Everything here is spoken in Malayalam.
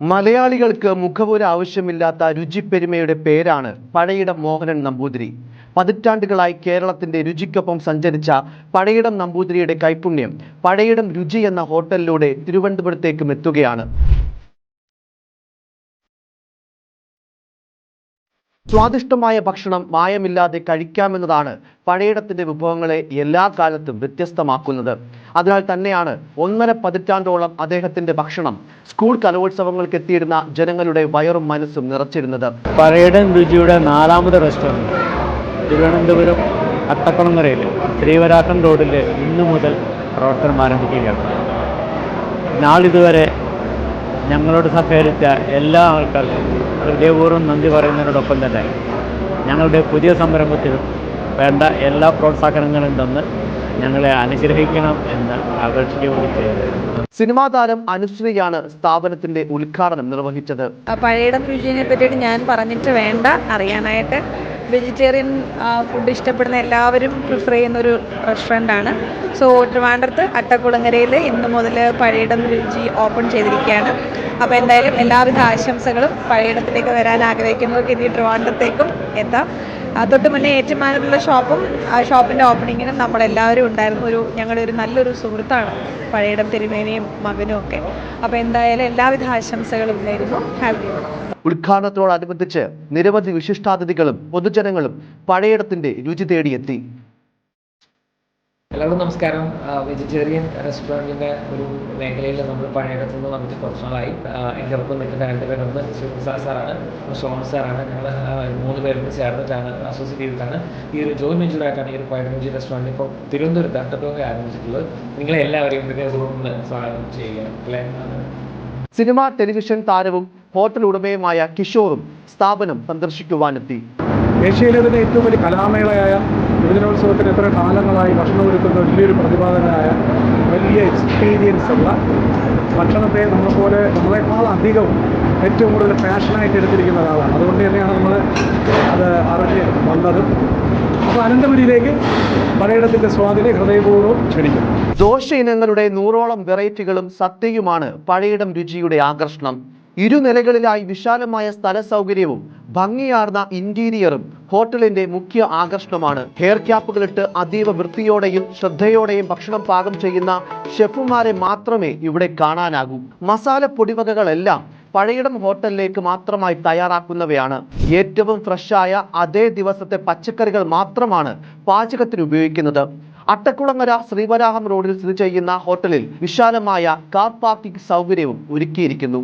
മലയാളികൾക്ക് മുഖപുര ആവശ്യമില്ലാത്ത രുചിപ്പെരുമയുടെ പേരാണ് പഴയിടം മോഹനൻ നമ്പൂതിരി. പതിറ്റാണ്ടുകളായി കേരളത്തിന്റെ രുചിക്കൊപ്പം സഞ്ചരിച്ച പഴയിടം നമ്പൂതിരിയുടെ കൈപുണ്യം പഴയിടം രുചി എന്ന ഹോട്ടലിലൂടെ തിരുവനന്തപുരത്തേക്കും എത്തുകയാണ്. സ്വാദിഷ്ടമായ ഭക്ഷണം മായമില്ലാതെ കഴിക്കാമെന്നതാണ് പഴയിടത്തിന്റെ വിഭവങ്ങളെ എല്ലാ കാലത്തും വ്യത്യസ്തമാക്കുന്നത്. അതിനാൽ തന്നെയാണ് ഒന്നര പതിറ്റാണ്ടോളം അദ്ദേഹത്തിന്റെ ഭക്ഷണം സ്കൂൾ കലോത്സവങ്ങൾക്ക് എത്തിയിരുന്ന ജനങ്ങളുടെ വയറും മനസ്സും നിറച്ചിരുന്നത്. പഴയടൻ രുചിയുടെ നാലാമത് റെസ്റ്റോറന്റ് തിരുവനന്തപുരം അട്ടക്കുളങ്ങരയിൽ ശ്രീവരാക്കൻ റോഡിൽ ഇന്നു മുതൽ പ്രവർത്തനം ആരംഭിക്കുകയാണ്. നാളിതുവരെ ഞങ്ങളോട് സഹകരിച്ച എല്ലാ ആൾക്കാർക്കും ഹൃദയപൂർവം നന്ദി പറയുന്നതിനോടൊപ്പം തന്നെ ഞങ്ങളുടെ പുതിയ സംരംഭത്തിലും വേണ്ട എല്ലാ പ്രോത്സാഹനങ്ങളും തന്ന് ഞങ്ങളെ അനുഗ്രഹിക്കണം എന്ന് അപേക്ഷിക്കുകയും ചെയ്തു സിനിമാ താരം അനുശ്രീയാണ് സ്ഥാപനത്തിന്റെ ഉദ്ഘാടനം നിർവഹിച്ചത്. പഴയ പഴയിടം രുചിനെ പറ്റിയിട്ട് ഞാൻ പറഞ്ഞിട്ട് വേണ്ട അറിയാനായിട്ട് വെജിറ്റേറിയൻ ഫുഡ് ഇഷ്ടപ്പെടുന്ന എല്ലാവരും പ്രിഫർ ചെയ്യുന്ന ഒരു റെസ്റ്റോറന്റാണ് സോ ട്രിവാൻഡ്രത്ത് അട്ടക്കുളങ്ങരയിൽ ഇന്ന് മുതൽ പഴയിടം രുചി ഓപ്പൺ ചെയ്തിരിക്കുകയാണ്. അപ്പോൾ എന്തായാലും എല്ലാവിധ ആശംസകളും പഴയിടത്തിലേക്ക് വരാൻ ആഗ്രഹിക്കുന്നവർക്ക് ഇനി ട്രിവാൻഡ്രത്തേക്കും എത്താം. തൊട്ട് മുന്നേ ഏറ്റുമാനത്തുള്ള ഷോപ്പും ആ ഷോപ്പിന്റെ ഓപ്പണിങ്ങിനും നമ്മളെല്ലാവരും ഉണ്ടായിരുന്നു ഒരു ഞങ്ങളുടെ ഒരു നല്ലൊരു സുഹൃത്താണ്. പഴയടം തിരുമേനിയും മകനും ഒക്കെ. അപ്പോൾ എന്തായാലും എല്ലാവിധ ആശംസകളും ഉണ്ടായിരുന്നു ഹാപ്പി ഉദ്ഘാടനത്തോടനുബന്ധിച്ച് നിരവധി വിശിഷ്ടാതിഥികളും പൊതുജനങ്ങളും പഴയിടത്തിന്റെ രുചി തേടിയെത്തി. എല്ലാവർക്കും നമസ്കാരം. വെജിറ്റേറിയൻ റെസ്റ്റോറന്റിന്റെ ഒരു മേഖലയിൽ നമ്മൾ പഴയടത്ത് നിന്ന് വന്നിട്ട് കുറച്ച് നാളായി. എന്റെ ഒപ്പം നിൽക്കുന്ന രണ്ട് പേരൊന്ന് ശിവപ്രസാദ് സാറാണ് സോമൻ സാറാണ്. ഞങ്ങൾ മൂന്ന് പേരും ചേർന്നിട്ടാണ് അസോസിയേറ്റ് ചെയ്തിട്ടാണ് ഈ ഒരു ജോയിൻ വെഞ്ചറായിട്ടാണ് ഈ ഒരു പഴയഞ്ചി റെസ്റ്റോറന്റ് ഇപ്പോൾ തിരുവനന്തപുരത്ത് അട്ടത്തുക ആരംഭിച്ചിട്ടുള്ളത്. നിങ്ങളെ എല്ലാവരെയും ഇതിനെ ഒന്ന് സ്വാഗതം ചെയ്യുക അല്ലേ? സിനിമ ടെലിവിഷൻ താരവും ഹോട്ടൽ ഉടമയുമായ കിഷോറും സ്ഥാപനം സന്ദർശിക്കുവാനെത്തി. ഏഷ്യയിലെ തന്നെ ഏറ്റവും വലിയ കലാമേളയായ യുവജനോത്സവത്തിന് എത്ര കാലങ്ങളായി ഭക്ഷണം ഒരുക്കുന്ന വലിയൊരു പ്രതിപാദകനായ വലിയ എക്സ്പീരിയൻസ് ഉള്ള ഭക്ഷണത്തെ നമ്മളെപ്പോലെ നമ്മളെക്കാൾ അധികം ഏറ്റവും കൂടുതൽ പാഷനായിട്ട് എടുത്തിരിക്കുന്ന ഒരാളാണ്. അതുകൊണ്ട് തന്നെയാണ് നമ്മൾ അത് അറിഞ്ഞ് വന്നതും. അപ്പോൾ അനന്തപുരിയിലേക്ക് പലയിടത്തിന്റെ സ്വാധീനം ഹൃദയപൂർവം ക്ഷണിക്കും ദോശ ഇനങ്ങളുടെ നൂറോളം വെറൈറ്റികളും സത്യയുമാണ് പഴയിടം രുചിയുടെ ആകർഷണം. ഇരുനിലകളിലായി വിശാലമായ സ്ഥല സൗകര്യവും ഭംഗിയാർന്ന ഇന്റീരിയറും ഹോട്ടലിന്റെ മുഖ്യ ആകർഷണമാണ്. ഹെയർ ക്യാപ്പുകളിട്ട് അതീവ വൃത്തിയോടെയും ശ്രദ്ധയോടെയും ഭക്ഷണം പാകം ചെയ്യുന്ന ഷെഫുമാരെ മാത്രമേ ഇവിടെ കാണാനാകൂ. മസാല പൊടിവകകളെല്ലാം പഴയിടം ഹോട്ടലിലേക്ക് മാത്രമായി തയ്യാറാക്കുന്നവയാണ്. ഏറ്റവും ഫ്രഷായ അതേ ദിവസത്തെ പച്ചക്കറികൾ മാത്രമാണ് പാചകത്തിന് ഉപയോഗിക്കുന്നത്. അട്ടക്കുളങ്ങര ശ്രീവരാഹം റോഡിൽ സ്ഥിതി ചെയ്യുന്ന ഹോട്ടലിൽ വിശാലമായ കാർ പാർക്കിംഗ് സൗകര്യവും ഒരുക്കിയിരിക്കുന്നു.